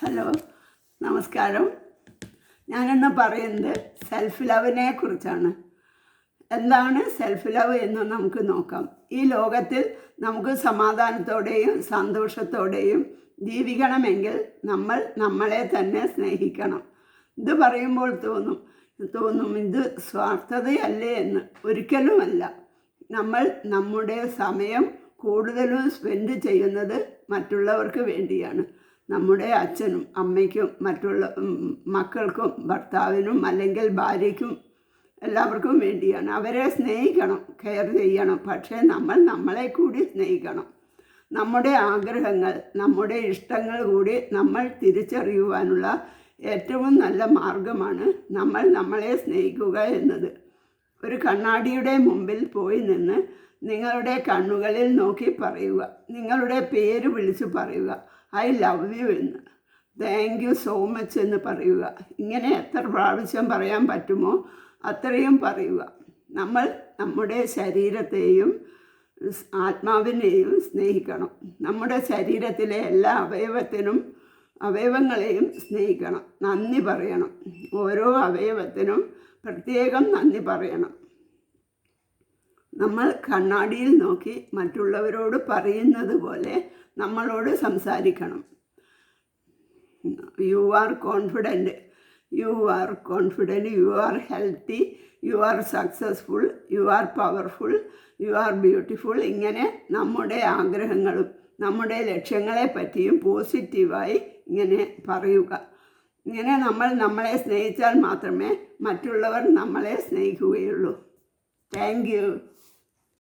Hello നമസ്കാരം. ഞാനിന്ന് പറയുന്നത് സെൽഫ് ലവിനെ കുറിച്ചാണ്. എന്താണ് സെൽഫ് ലവ് എന്ന് നമുക്ക് നോക്കാം. ഈ ലോകത്തിൽ നമുക്ക് സമാധാനത്തോടെയും സന്തോഷത്തോടെയും ജീവിക്കണമെങ്കിൽ നമ്മൾ നമ്മളെ തന്നെ സ്നേഹിക്കണം. ഇത് പറയുമ്പോൾ തോന്നും തോന്നും ഇത് സ്വാർത്ഥതയല്ലേ എന്ന്. ഒരിക്കലുമല്ല. നമ്മൾ നമ്മുടെ സമയം കൂടുതലും സ്പെൻഡ് ചെയ്യുന്നത് മറ്റുള്ളവർക്ക് വേണ്ടിയാണ്. നമ്മുടെ അച്ഛനും അമ്മയ്ക്കും മറ്റുള്ള മക്കൾക്കും ഭർത്താവിനും അല്ലെങ്കിൽ ഭാര്യയ്ക്കും എല്ലാവർക്കും വേണ്ടിയാണ്. അവരെ സ്നേഹിക്കണം കെയർ ചെയ്യണം. പക്ഷേ നമ്മൾ നമ്മളെ കൂടി സ്നേഹിക്കണം. നമ്മുടെ ആഗ്രഹങ്ങൾ നമ്മുടെ ഇഷ്ടങ്ങൾ കൂടി നമ്മൾ തിരിച്ചറിയുവാനുള്ള ഏറ്റവും നല്ല മാർഗമാണ് നമ്മൾ നമ്മളെ സ്നേഹിക്കുക എന്നത്. ഒരു കണ്ണാടിയുടെ മുമ്പിൽ പോയി നിന്ന് നിങ്ങളുടെ കണ്ണുകളിൽ നോക്കി പറയുക. നിങ്ങളുടെ പേര് വിളിച്ച് പറയുക. ഐ ലവ് യു എന്ന്. താങ്ക് യു സോ മച്ച് എന്ന് പറയുക. ഇങ്ങനെ എത്ര പ്രാവശ്യം പറയാൻ പറ്റുമോ അത്രയും പറയുക. നമ്മൾ നമ്മുടെ ശരീരത്തെയും ആത്മാവിനെയും സ്നേഹിക്കണം. നമ്മുടെ ശരീരത്തിലെ എല്ലാ അവയവത്തിനും അവയവങ്ങളെയും സ്നേഹിക്കണം. നന്ദി പറയണം. ഓരോ അവയവത്തിനും പ്രത്യേകം നന്ദി പറയണം. നമ്മൾ കണ്ണാടിയിൽ നോക്കി മറ്റുള്ളവരോട് പറയുന്നത് പോലെ നമ്മളോട് സംസാരിക്കണം. You are confident you are confident you are healthy you are successful you are powerful you are beautiful ഇങ്ങനെ നമ്മുടെ ആഗ്രഹങ്ങളും നമ്മുടെ ലക്ഷ്യങ്ങളെ പറ്റിയും പോസിറ്റീവായി ഇങ്ങനെ പറയുക. ഇങ്ങനെ നമ്മൾ നമ്മളെ സ്നേഹിച്ചാൽ മാത്രമേ മറ്റുള്ളവർ നമ്മളെ സ്നേഹിക്കുകയുള്ളൂ. താങ്ക്